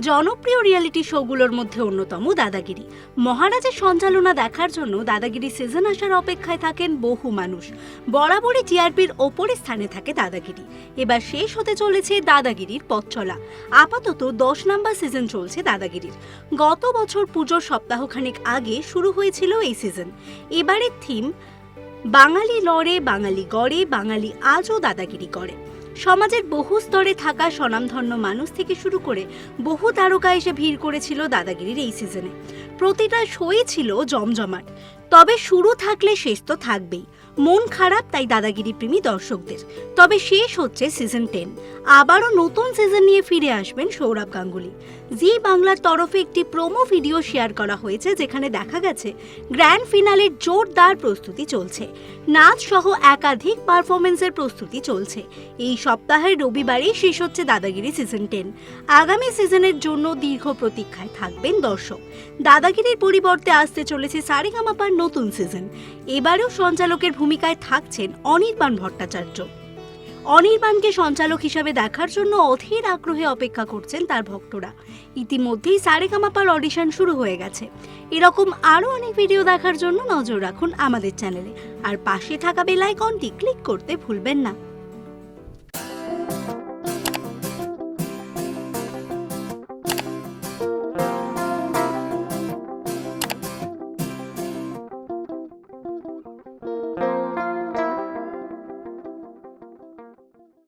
জনপ্রিয় রিয়েলিটি শোগুলোর মধ্যে অন্যতম দাদাগিরি। মহারাজের সঞ্চালনা দেখার জন্য দাদাগিরি সিজন আসার অপেক্ষায় থাকেন বহু মানুষ। বরাবরই টিআরপির ওপরের স্থানে থাকে দাদাগিরি। এবার শেষ হতে চলেছে দাদাগিরির পথ চলা। আপাতত দশ নম্বর সিজন চলছে দাদাগিরির। গত বছর পুজোর সপ্তাহখানেক আগে শুরু হয়েছিল এই সিজন এবারের থিম বাঙালি লড়ে, বাঙালি গড়ে, বাঙালি আজও দাদাগিরি করে। সমাজের বহু স্তরে থাকা স্বনামধন্য মানুষ থেকে শুরু করে বহু তারকা এসে ভিড় করেছিল দাদাগিরির এই সিজনে প্রতিটা শোই ছিল জমজমাট। তবে শুরু থাকলে শেষ তো থাকবেই। মন খারাপ তাই দাদাগিরি প্রেমী দর্শকদের। তবে শেষ হচ্ছে সিজন টেন আবারও নতুন সিজন নিয়ে ফিরে আসবেন সৌরভ গাঙ্গুলি। জি বাংলার তরফে একটি প্রোমো ভিডিও শেয়ার করা হয়েছে, যেখানে দেখা গেছে গ্র্যান্ড ফিনালের জোরদার প্রস্তুতি চলছে। নাচ সহ একাধিক পারফরমেন্সের প্রস্তুতি চলছে। এই সপ্তাহের রবিবারেই শেষ হচ্ছে দাদাগিরি সিজন টেন আগামী সিজনের জন্য দীর্ঘ প্রতীক্ষায় থাকবেন দর্শক। দাদাগিরির পরিবর্তে আসতে চলেছে সারেগামাপার নতুন সিজন এবারেও সঞ্চালকের ভূমিকায় থাকছেন অনির্বাণ ভট্টাচার্য। অনির্বাণকে সঞ্চালক হিসাবে দেখার জন্য অধীর আগ্রহে অপেক্ষা করছেন তার ভক্তরা। ইতিমধ্যেই সারেগামাপার অডিশন শুরু হয়ে গেছে। এরকম আরও অনেক ভিডিও দেখার জন্য নজর রাখুন আমাদের চ্যানেলে। আর পাশে থাকা বেল আইকনটি ক্লিক করতে ভুলবেন না।